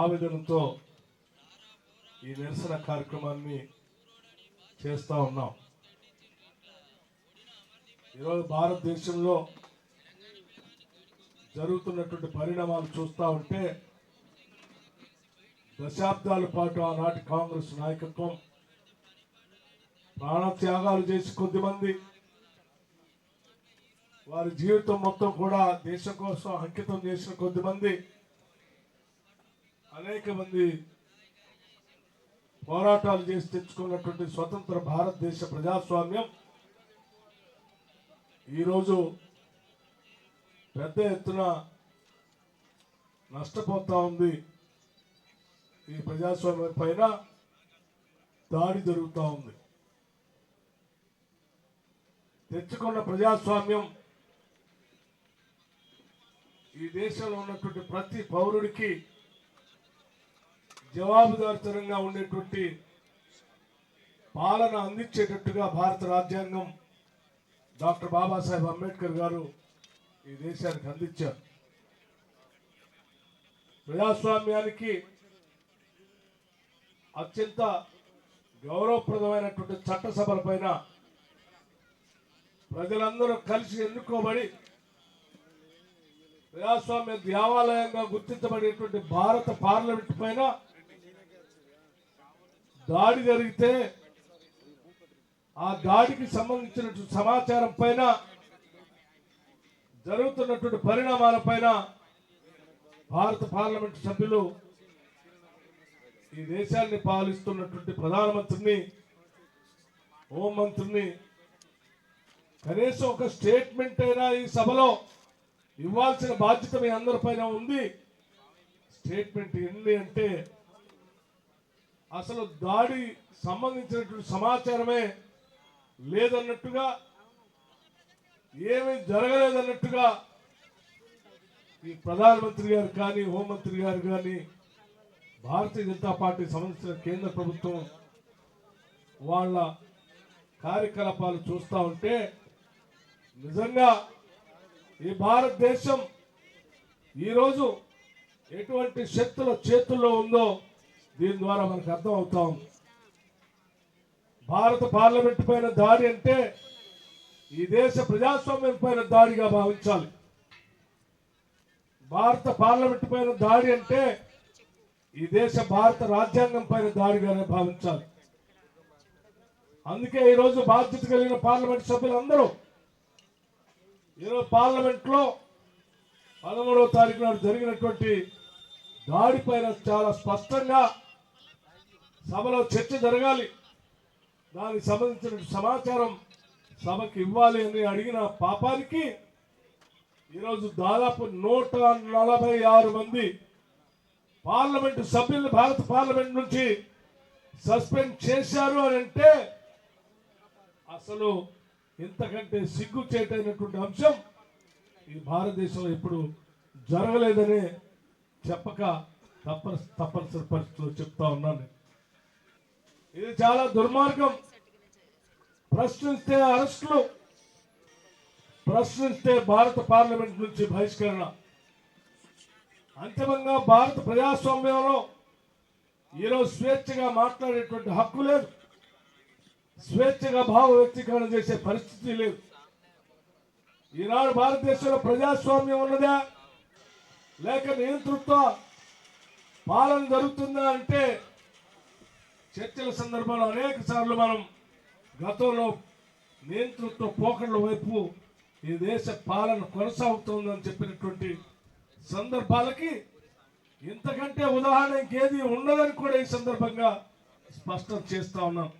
ఆవేదనతో ఈ నిరసన కార్యక్రమాన్ని చేస్తూ ఉన్నాం. ఈరోజు భారతదేశంలో జరుగుతున్నటువంటి పరిణామాలు చూస్తూ ఉంటే దశాబ్దాల పాటు ఆనాటి కాంగ్రెస్ నాయకత్వం ప్రాణత్యాగాలు చేసి కొద్దిమంది వారి జీవితం మొత్తం కూడా దేశం కోసం అంకితం చేసిన కొద్దిమంది అనేక మంది పోరాటాలు చేసి తెచ్చుకున్నటువంటి స్వతంత్ర భారతదేశ ప్రజాస్వామ్యం ఈరోజు పెద్ద ఎత్తున నష్టపోతా ఉంది. ఈ ప్రజాస్వామ్యం పైన దాడి జరుగుతూ ఉంది. తెచ్చుకున్న ప్రజాస్వామ్యం ఈ దేశంలో ఉన్నటువంటి ప్రతి పౌరుడికి జవాబుదారితనంగా ఉండేటువంటి పాలన అందించేటట్టుగా భారత రాజ్యాంగం డాక్టర్ బాబాసాహెబ్ అంబేద్కర్ గారు ఈ దేశానికి అందించారు. ప్రజాస్వామ్యానికి అత్యంత గౌరవప్రదమైనటువంటి చట్టసభల పైన ప్రజలందరూ కలిసి ఎన్నుకోబడి ప్రజాస్వామ్య దేవాలయంగా గుర్తించబడేటువంటి భారత పార్లమెంట్ పైన దాడి జరిగితే ఆ దాడికి సంబంధించినటువంటి సమాచారం పైన జరుగుతున్నటువంటి పరిణామాల పైన భారత పార్లమెంట్ సభ్యులు ఈ దేశాన్ని పాలిస్తున్నటువంటి ప్రధానమంత్రిని హోంమంత్రిని కనీసం ఒక స్టేట్మెంట్ అయినా ఈ సభలో ఇవ్వాల్సిన బాధ్యత మీ అందరిపైన ఉంది. స్టేట్మెంట్ ఎన్ని అంటే అసలు దాడి సంబంధించినటువంటి సమాచారమే లేదన్నట్టుగా ఏమీ జరగలేదన్నట్టుగా ఈ ప్రధానమంత్రి గారు కానీ హోంమంత్రి గారు కానీ భారతీయ జనతా పార్టీ సంబంధించిన కేంద్ర ప్రభుత్వం వాళ్ళ కార్యకలాపాలు చూస్తూ ఉంటే నిజంగా ఈ భారతదేశం ఈరోజు ఎటువంటి శక్తుల చేతుల్లో ఉందో దీని ద్వారా మనకు అర్థం అవుతా ఉంది భారత పార్లమెంట్ పైన దాడి అంటే ఈ దేశ ప్రజాస్వామ్యం పైన దాడిగా భావించాలి. భారత పార్లమెంట్ పైన దాడి అంటే ఈ దేశ భారత రాజ్యాంగం పైన దాడిగానే భావించాలి. అందుకే ఈరోజు బాధ్యత కలిగిన పార్లమెంట్ సభ్యులందరూ ఈరోజు పార్లమెంట్లో పదమూడవ తారీఖు నాడు జరిగినటువంటి దాడి పైన చాలా స్పష్టంగా సభలో చర్చ జరగాలి. దానికి సంబంధించిన సమాచారం సభకి ఇవ్వాలి అని అడిగిన పాపానికి ఈరోజు దాదాపు నూట నలభై ఆరు మంది పార్లమెంటు సభ్యులు భారత పార్లమెంట్ నుంచి సస్పెండ్ చేశారు అని అంటే అసలు ఇంతకంటే సిగ్గు చేటైనటువంటి అంశం ఈ భారతదేశంలో ఇప్పుడు జరగలేదనే చెప్పక తప్పని తప్పనిసరి పరిస్థితుల్లో చెప్తా ఉన్నాను. ఇది చాలా దుర్మార్గం. ప్రశ్నిస్తే అరెస్టులు ప్రశ్నిస్తే భారత పార్లమెంట్ నుంచి బహిష్కరణ. అంతిమంగా భారత ప్రజాస్వామ్యంలో ఈరోజు స్వేచ్ఛగా మాట్లాడేటువంటి హక్కు లేదు. స్వేచ్ఛగా భావ వ్యక్తీకరణ చేసే పరిస్థితి లేదు. ఈనాడు భారతదేశంలో ప్రజాస్వామ్యం ఉన్నదా? లేక నియంతృత్వ పాలన జరుగుతుందా అంటే చర్చల సందర్భంలో అనేక సార్లు మనం గతంలో నియంతృత్వ పోకడల వైపు ఈ దేశ పాలన కొనసాగుతోందని చెప్పినటువంటి సందర్భాలకి ఇంతకంటే ఉదాహరణ ఇంకేది ఉండదని కూడా ఈ సందర్భంగా స్పష్టం చేస్తా ఉన్నాం.